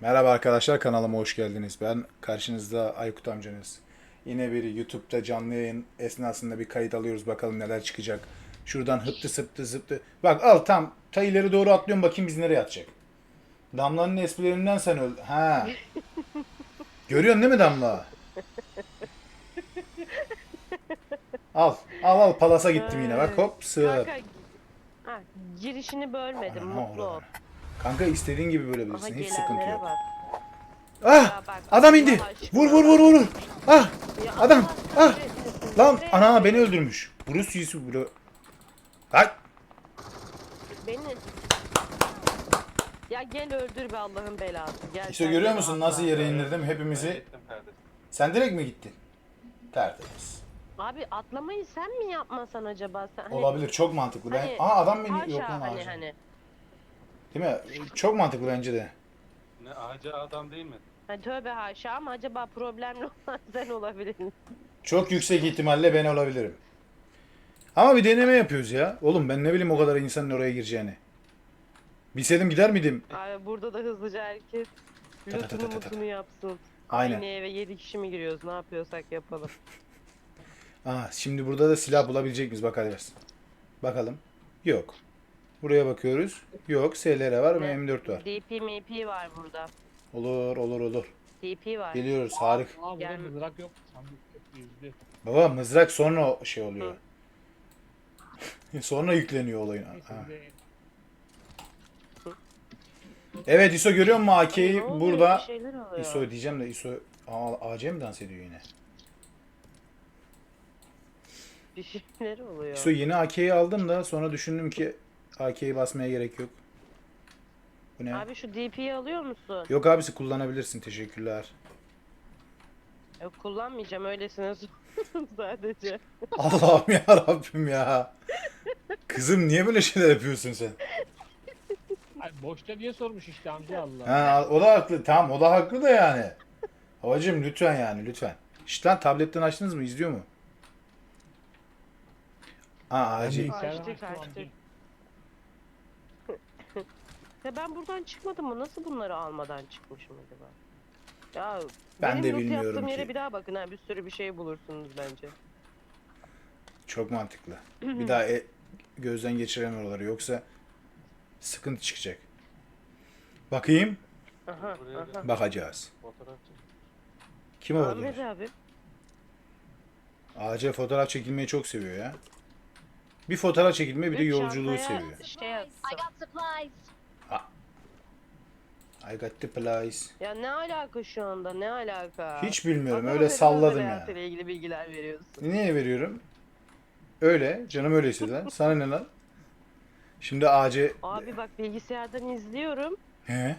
Merhaba arkadaşlar kanalıma hoş geldiniz. Ben karşınızda Aykut amcanız. Yine bir YouTube'da canlı yayın esnasında bir kayıt alıyoruz bakalım neler çıkacak. Şuradan hıptı sıptı zıptı. Bak al tam ta ileri doğru atlıyorum bakayım biz nereye atacak. Damla'nın esprilerinden sen öl. Ha. Görüyorsun değil mi Damla? Al. Al al palasa gittim yine bak hop sığır. Kanka, ha, girişini bölmedim Ana, mutlu ol. Kanka istediğin gibi bölebilirsin hiç sıkıntı gelenlere yok. bak. Ah! Adam indi. Vur vur vur vur. Ah! Ya Adam, ah! Lan ana beni öldürmüş. Bruce Willis bro. Hay! Beni. Ya gel öldür be Allah'ın belası. Gel İşte sen görüyor musun Allah. nasıl yere indirdim hepimizi. Gittim kardeşim. Sen direkt mi gittin? Tertemiz. Abi atlamayı sen mi yapmasan acaba? Sen, hani- Olabilir çok mantıklı. Ben Hani Aa adam beni Haşa yok lan hani ağaca. hani. Değil mi? Çok mantıklı bence de. Ne ağaca adam değil mi? Hani tövbe haşa ama acaba problemli olan sen olabilir Çok yüksek ihtimalle ben olabilirim. Ama bir deneme yapıyoruz ya. Oğlum ben ne bileyim o kadar insanın oraya gireceğini. Bilseydim gider miydim? Abi burada da hızlıca herkes Ta ta ta lootunu ta ta ta. mutunu yapsın. Aynen. Aynı eve 7 kişi mi giriyoruz ne yapıyorsak yapalım. Aa, şimdi burada da silah bulabilecek miyiz? Bakacağız. Bakalım. Yok. Buraya bakıyoruz. Yok. SLR var ve Ne? M4 var. DP MP var burada. Olur olur olur. DP var. Geliyoruz. Harika. Aa burada Gel- mızrak yok. Sandık. Baba mızrak sonra o şey oluyor. sonra yükleniyor olayın. Ha. Evet ISO görüyor musun AK'yi Ne oluyor? burada? Bir şeyler oluyor. ISO diyeceğim de ISO Aa, AC mi dans ediyor yine? Bir şeyler oluyor. ISO yeni AK'yi aldım da sonra düşündüm ki AK'yi basmaya gerek yok. Bu ne? Abi şu DP'yi alıyor musun? Yok abisi kullanabilirsin teşekkürler. Yok kullanmayacağım öylesine sadece. Allah'ım ya Rabbim ya. Kızım niye böyle şeyler yapıyorsun sen? Ay, boşta diye sormuş işte amca Allah. Ha, o da haklı. Tamam o da haklı da yani. Babacım lütfen yani lütfen. İşte lan tabletten açtınız mı? İzliyor mu? Aa Ben acil. Açtık, açtık. Ya ben buradan çıkmadım mı? Nasıl bunları almadan çıkmışım acaba? Ya Ben benim de loot bilmiyorum yaptığım yere ki. bir daha bakın ha bir sürü bir şey bulursunuz bence. Çok mantıklı. Bir daha e, gözden geçiremem oraları yoksa sıkıntı çıkacak. Bakayım. Aha Buraya aha. Bakacağız. Fotoğraf çek. Kim o Ahmet abi. AC fotoğraf çekilmeyi çok seviyor ya. Bir fotoğraf çekilmeyi bir de Ve yolculuğu çantaya seviyor. Şey I atsın. got supplies. I got the place. Ya ne alaka şu anda? Ne alaka? Hiç bilmiyorum Adama öyle salladım ya. hayatıyla ilgili bilgiler veriyorsun. Niye veriyorum? Öyle. Canım öyle istedi lan. Sana ne lan? Şimdi AC... Abi bak bilgisayardan izliyorum. He?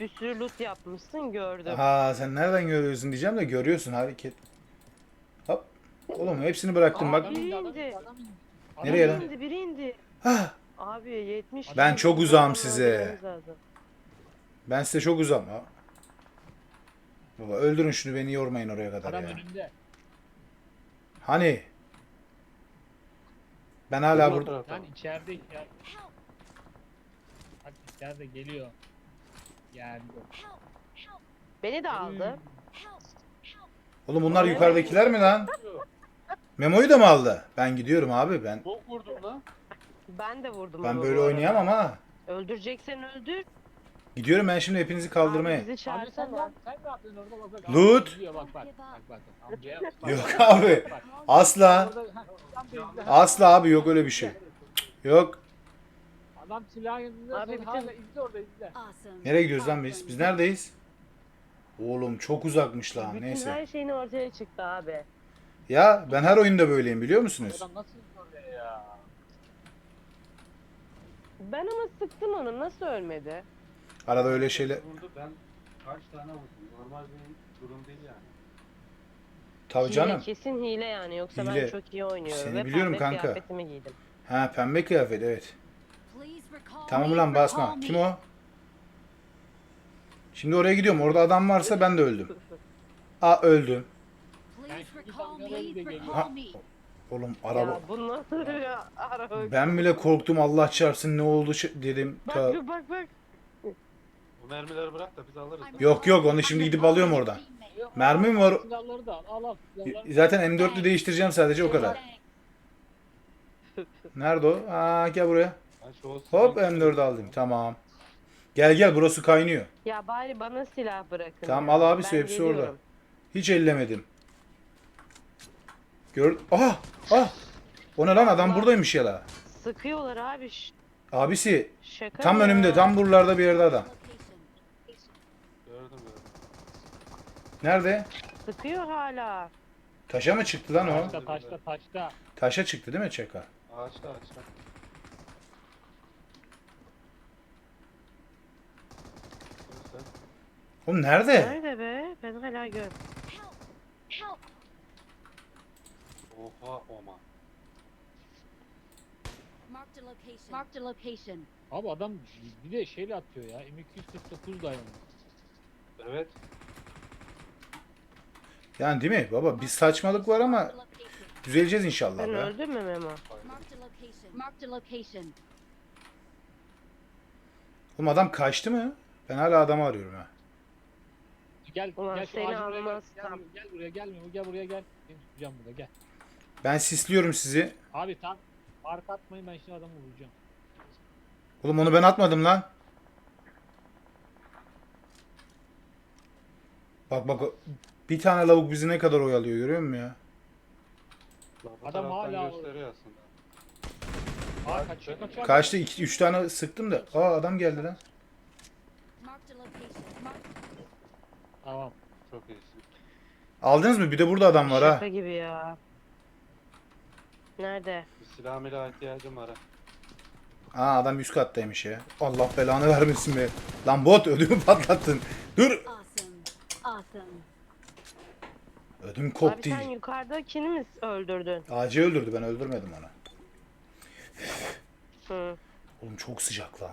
Bir sürü loot yapmışsın gördüm. Ha sen nereden görüyorsun diyeceğim de görüyorsun hareket. Hop. Oğlum hepsini bıraktım Aa, bak. adam indi, adam adam. Adam Nereye biri lan? indi biri indi. Ah, Abi 70. Ben çok uzağım size. ben size çok uzam. Ha. Baba öldürün şunu beni yormayın oraya kadar Adam ya. önünde. Hani? Ben hala burada. Lan içeride içeride. Bak içeride geliyor. Yani Beni de aldı. Oğlum bunlar yukarıdakiler mi lan? Memo'yu da mı aldı? Ben gidiyorum abi ben. Lan. Ben de vurdum Ben onu böyle bu arada. oynayamam ha. Öldüreceksen öldür. Gidiyorum ben şimdi hepinizi kaldırmaya. Abi bizi Amca sen çağırsana. ne sen ne yapıyorsun orada bak bak. Loot. Amca izliyor, Bak bak. Bak bak. Amcaya bak. bak. Yok abi. Bak. Asla. Orada- ha, tam da izle. Asla abi yok öyle bir şey. Yok. Adam silahın yanında Abi sonra bütün- hala izle orada izle. Awesome. Nereye gidiyoruz lan biz? Biz neredeyiz? Oğlum çok uzakmış lan. Bütün Neyse. her şeyin ortaya çıktı abi. Ya ben her oyunda böyleyim biliyor musunuz? Adam nasıl izle oraya ya? Ben ama sıktım onu nasıl ölmedi? Arada öyle şeyler. Vurdu ben kaç tane vurdum. Normal bir durum değil yani. Tabii Hile, canım. kesin hile yani yoksa Hile. ben çok iyi oynuyorum. Seni Ve biliyorum pembe kanka. kıyafetimi giydim. Ha pembe kıyafet evet. Tamam ulan basma. Kim o? Şimdi oraya gidiyorum. Orada adam varsa ben de öldüm. Aa öldüm. Ha. Oğlum Ya araba. bu nasıl bir araba? Ben bile korktum Allah çarpsın ne oldu dedim. Bak Ta- bak bak. Bu mermileri bırak da biz alırız. Yok, yok, onu şimdi gidip alıyorum oradan. Mermi mi var? al, Silahları da al. Al al. Silahları. Zaten M4'lü değiştireceğim sadece o kadar. Nerede o? Aa gel buraya. Ben şu olsun. Hop M4'ü aldım. Tamam. Gel gel burası kaynıyor. Ya bari bana silah bırakın. Tamam, ya. al abi, Ben hepsi orada. geliyorum. Hiç ellemedim. Gör... Aha! Ah! O ne lan adam buradaymış ya la. Sıkıyorlar abi. ş- Abisi Şaka tam mı önümde ya? tam buralarda bir yerde adam. Gördüm. Nerede? Sıkıyor hala. Taşa mı çıktı lan o? Taşta taşta taşta. Taşa çıktı değil mi Çeka? Ağaçta ağaçta. Göster. Oğlum nerede? Nerede be? Ben hala gör. Oha oma. Marked a location. Marked a location. Abi adam bir de şeyle atıyor ya. M249 dayanıyor. Evet. Yani değil mi baba? Bir saçmalık var ama düzeleceğiz inşallah Ben be. öldüm mü Memo? Marked a location. Marked a location. Oğlum adam kaçtı mı? Ben hala adamı arıyorum ha. Gel Ulan gel şu seni ağacın buraya gel. almazsam. Gel, gel buraya gelme gel buraya gel. Seni tutacağım burada gel. Ben sisliyorum sizi. Abi tam arka atmayın ben şimdi adamı vuracağım. Oğlum onu ben atmadım lan. Bak bak bir tane lavuk bizi ne kadar oyalıyor görüyor musun ya? Adam hala- gösteriyor aslında. Aa kaçıyor kaçıyor. Kaçtı 2 3 tane sıktım da. Aa adam geldi lan. Tamam. Çok iyisin. Aldınız mı? Bir de burada adam var ha. Şaka gibi ya. Nerede? Bir silah milah ihtiyacım var ha. Aa adam üst kattaymış ya. Allah belanı vermesin be. Lan bot ödümü patlattın. Dur. awesome. Awesome. Ödüm Abi koptu. sen yukarıdakini mi öldürdün? Ağacı öldürdü ben öldürmedim onu. Hı. Oğlum çok sıcak lan.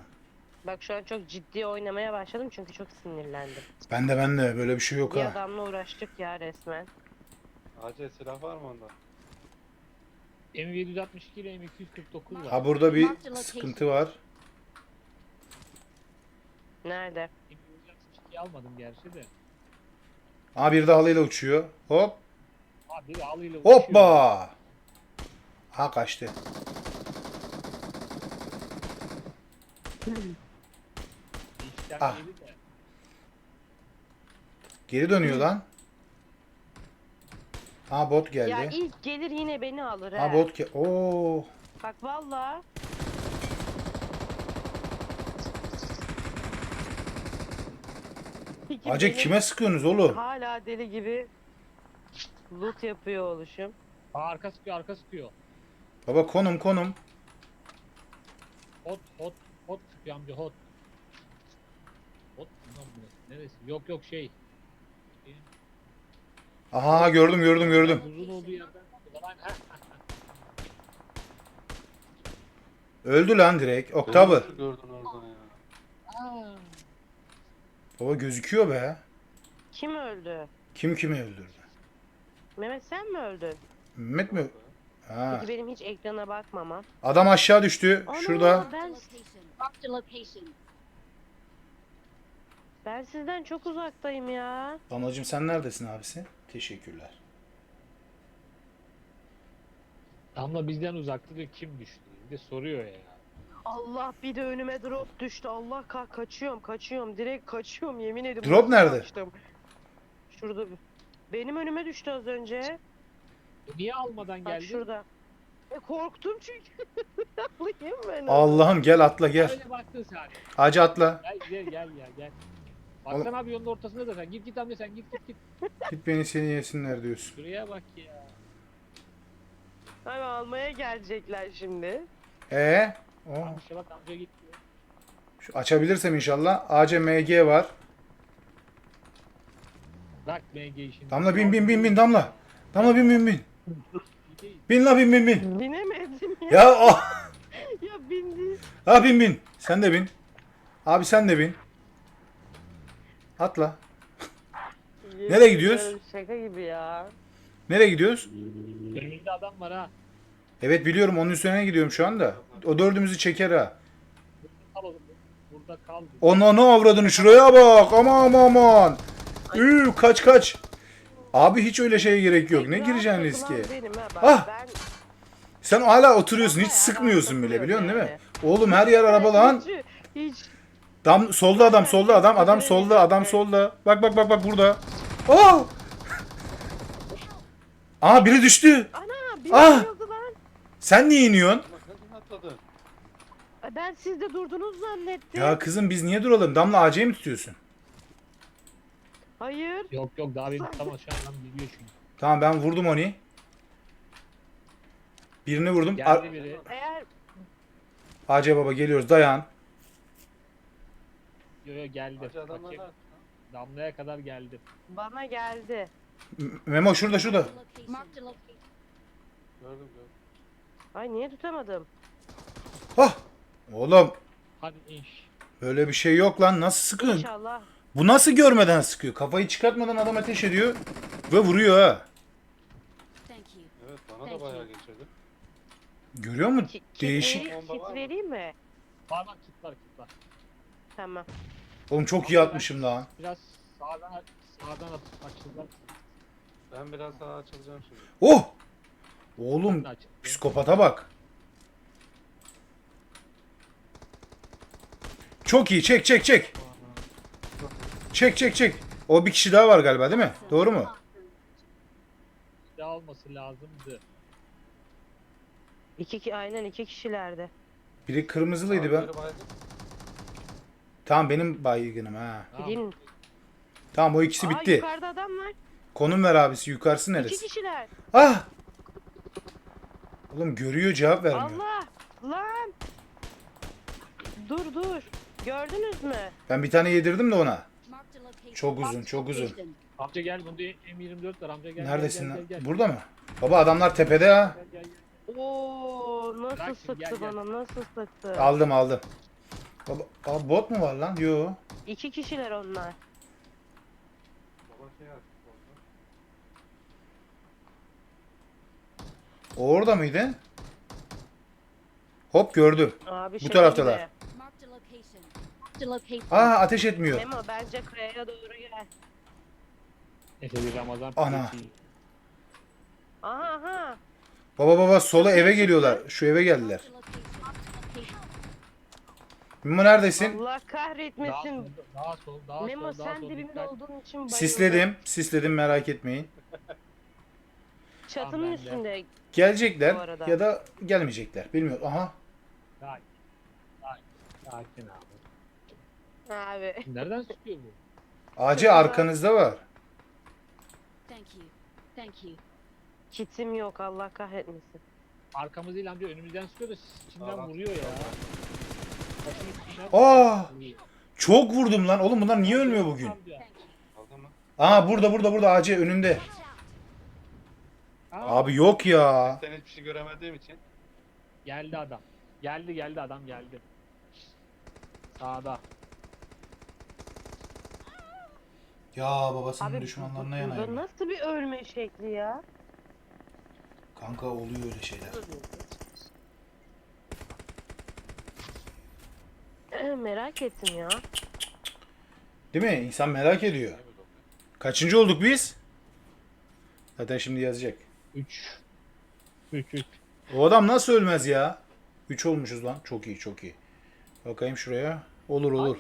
Bak şu an çok ciddi oynamaya başladım çünkü çok sinirlendim. Ben de ben de böyle bir şey yok Bir ha. adamla uğraştık ya resmen. Acil silah var mı onda? M762 ile M249 var. Ha burada bir sıkıntı var. Nerede? M762 almadım gerçi de. Aa bir de halıyla uçuyor. Hop. Abi bir alıyla uçuyor. Hoppa. Ha kaçtı. İşten Ah. Geri dönüyor lan. Ha bot geldi. Ya ilk gelir yine beni alır Ha he. bot ge Oo. Bak valla. İki Acı benim kime sıkıyorsunuz oğlum? Hala deli gibi loot yapıyor oluşum. Aa, arka sıkıyor arka sıkıyor. Baba konum konum. Hot hot hot sıkıyor amca hot. Hot lan bu neresi? Yok yok şey. Aha gördüm gördüm gördüm. Olduğu yerden. Öldü lan direkt. Nasıl gördün oradan ya? Aa. Baba gözüküyor be. Kim öldü? Kim kimi öldürdü? Mehmet sen mi öldün? Mehmet mi? Ha. Peki benim hiç ekrana bakmamam. Adam aşağı düştü. Ana, Şurada. Ben, Location. Marked a location. Ben sizden çok uzaktayım ya. Damlacığım sen neredesin abisi? Teşekkürler. Damla bizden uzakta diyor kim düştü? De soruyor ya. Allah bir de önüme drop düştü. Allah ka kaçıyorum kaçıyorum. Direkt kaçıyorum yemin ederim. Drop nerede? Kaçtım. Şurada. bir- Benim önüme düştü az önce. E Niye almadan Bak geldi? şurada. E korktum çünkü. Alayım ben onu. Allah'ım gel atla gel. Öyle baktın sen. Hacı atla. Gel gel gel ya gel. Baksana abi yolun ortasında da sen. Git git amca sen git git git. Git beni seni yesinler diyorsun. Şuraya bak ya. Abi almaya gelecekler şimdi. Ee? O. Amca bak amca git. diyor. Şu açabilirsem inşallah. ACMG var. Bak MG işini. Damla bin bin bin bin Damla. Damla bin bin bin. Bin la bin bin bin. Binemedim ya. Ya ah. ya bindin. Ha bin bin. Sen de bin. Abi sen de bin. Atla. Nereye gidiyoruz? Şaka gibi ya. Nereye gidiyoruz? Önümüzde adam var ha. Evet biliyorum onun üstüne gidiyorum şu anda. O dördümüzü çeker ha. Oğlum. Kaldı. Onu avradını şuraya bak. Aman aman. Üü, kaç kaç. Abi hiç öyle şeye gerek yok. Ne gireceksin riske? Ah! Sen hala oturuyorsun. Hiç sıkmıyorsun bile biliyorsun değil mi? Oğlum her yer araba lan. Hiç, hiç Dam, solda adam solda adam adam solda adam solda. Bak bak bak bak burada. Oh! Aa biri düştü. Ana bir Ah! ah! lan. Sen niye iniyorsun? Ama. Ay, Ben siz de durdunuz zannettim. Ya kızım biz niye duralım? Damla AC'yi mi tutuyorsun? Hayır. Yok yok daha benim tam aşağıdan gidiyor çünkü. Tamam ben vurdum onu. Birini vurdum. Ar- Geldi biri. Eğer AC baba geliyoruz dayan. Yo yo geldi. Hacı adamlar Bakayım. da- Damlaya kadar geldi. bana geldi. M- Memo şurada şurada. Marked a location. Gördüm gördüm. Ay niye tutamadım? Ah! Oğlum Hadi inş. böyle bir şey yok lan. Nasıl sıkıyorsun? İnşallah. Bu nasıl görmeden sıkıyor? Kafayı çıkartmadan adam ateş ediyor ve vuruyor ha. Thank you. Evet bana da bayağı geçirdi. Görüyor musun? Ki, Değişik. Bomba kit mı? vereyim mi? Var bak kitlar kitlar. Tamam. Oğlum çok iyi atmışım lan. Biraz sağdan sağdan at- açıldılar. Ben biraz daha açılacağım şimdi. Oh! Oğlum Ben de açıldım. psikopata bak. Çok iyi. Çek çek çek. Çek çek çek. O bir kişi daha var galiba değil mi? Doğru mu? Silah olması lazımdı. İki ki aynen iki kişilerde. Biri kırmızılıydı ben. Biri bayıldı. Tamam benim baygınım ha. Tamam. Gideyim. Tamam o ikisi Aa, bitti. yukarıda adam var. Konum ver abisi. Yukarısı İki neresi? kişiler. Ah! Oğlum görüyor cevap vermiyor. Allah! Lan! Dur dur. Gördünüz mü? Ben bir tane yedirdim de ona. Çok uzun, çok uzun. Amca gel bunda M24 var amca gel. Neredesin gel, lan? gel, gel, gel. Burada mı? Baba adamlar tepede ha. Gel, gel, gel. Oo nasıl Bırak şimdi, sıktı gel, gel. bana nasıl sıktı. Aldım aldım. Baba, bot mu var lan? Yo. İki kişiler onlar. Baba şey açtı orada. O orada mıydı? Hop gördüm. Abi Bu şey taraftalar. gibi. Aa ateş etmiyor. Memo bence kayaya doğru gel. Neyse bir Ramazan Ana. Aha aha. Baba baba sola eve geliyorlar. Şu eve geldiler. Marked a location. Marked a location. Mimo neredesin? Allah Daha kahretmesin. daha sol, daha Memo sol, daha sen sol. dibimde dikkat. olduğun için bayıldım. Sisledim. Sisledim merak etmeyin. Çatının Tamam, ben de. üstünde. Gelecekler arada. ya da gelmeyecekler. Bilmiyorum. Aha. Sakin. Sakin. Sakin abi. Abi. Nereden sıkıyor bu? Ağacı arkanızda var. Thank you. Thank you. Kitim yok Allah kahretmesin. Arkamız değil amca önümüzden sıkıyor da içinden Aa, vuruyor ya. Aa! vuruyor. Çok vurdum lan. Oğlum bunlar niye ölmüyor bugün? Aa burada burada burada ağacı önünde. Aa, Abi yok ya. Sen hiçbir şey göremediğim için. Geldi adam. Geldi geldi adam geldi. Sağda. Ya babasının Abi düşmanlarına bu- yanayım. burada nasıl bir ölme şekli ya? Kanka oluyor öyle şeyler. Merak ettim ya. Değil mi? İnsan merak ediyor. Kaçıncı olduk biz? Zaten şimdi yazacak. 3. 3 3. O adam nasıl ölmez ya? 3 olmuşuz lan. Çok iyi çok iyi. Bakayım şuraya. Olur olur.